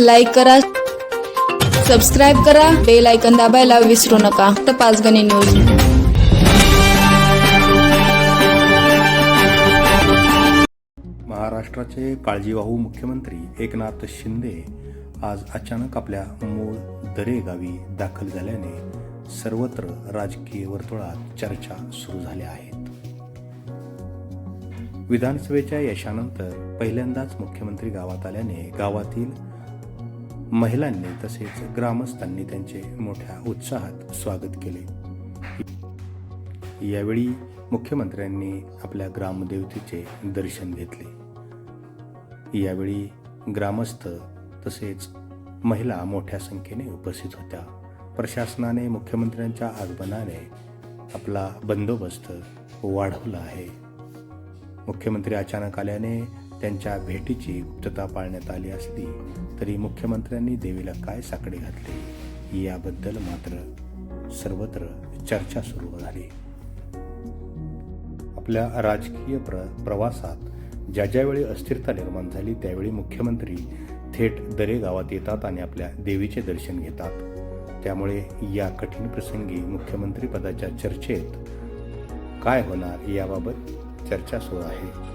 Like करा subscribe करा bell icon दाबायला विसरू नका. तर पाचगणी न्यूज महाराष्ट्राचे काळजीवाहू मुख्यमंत्री एकनाथ शिंदे आज अचानक आपल्या मूळ दरे गावी दाखल झाल्याने सर्वत्र राजकीय वर्तुळात चर्चा सुरू झाल्या आहेत. विधानसभेच्या यशानंतर पहिल्यांदाच मुख्यमंत्री गावात आल्याने गावातील महिलांनी तसेच ग्रामस्थांनी त्यांचे मोठ्या उत्साहात स्वागत केले. यावेळी मुख्यमंत्र्यांनी आपल्या ग्रामदेवतेचे दर्शन घेतले. यावेळी ग्रामस्थ तसेच महिला मोठ्या संख्येने उपस्थित होत्या. प्रशासनाने मुख्यमंत्र्यांच्या आगमनाने आपला बंदोबस्त वाढवला आहे. मुख्यमंत्री अचानक आल्याने त्यांच्या भेटीची गुप्तता पाळण्यात आली असली तरी मुख्यमंत्र्यांनी देवीला काय साकडे घातले याबद्दल मात्र सर्वत्र चर्चा सुरू झाली. आपल्या राजकीय प्र प्रवासात ज्या ज्यावेळी अस्थिरता निर्माण झाली त्यावेळी मुख्यमंत्री थेट दरे गावात येतात आणि आपल्या देवीचे दर्शन घेतात. त्यामुळे या कठीण प्रसंगी मुख्यमंत्री पदाच्या चर्चेत काय होणार याबाबत चर्चा सुरू आहे.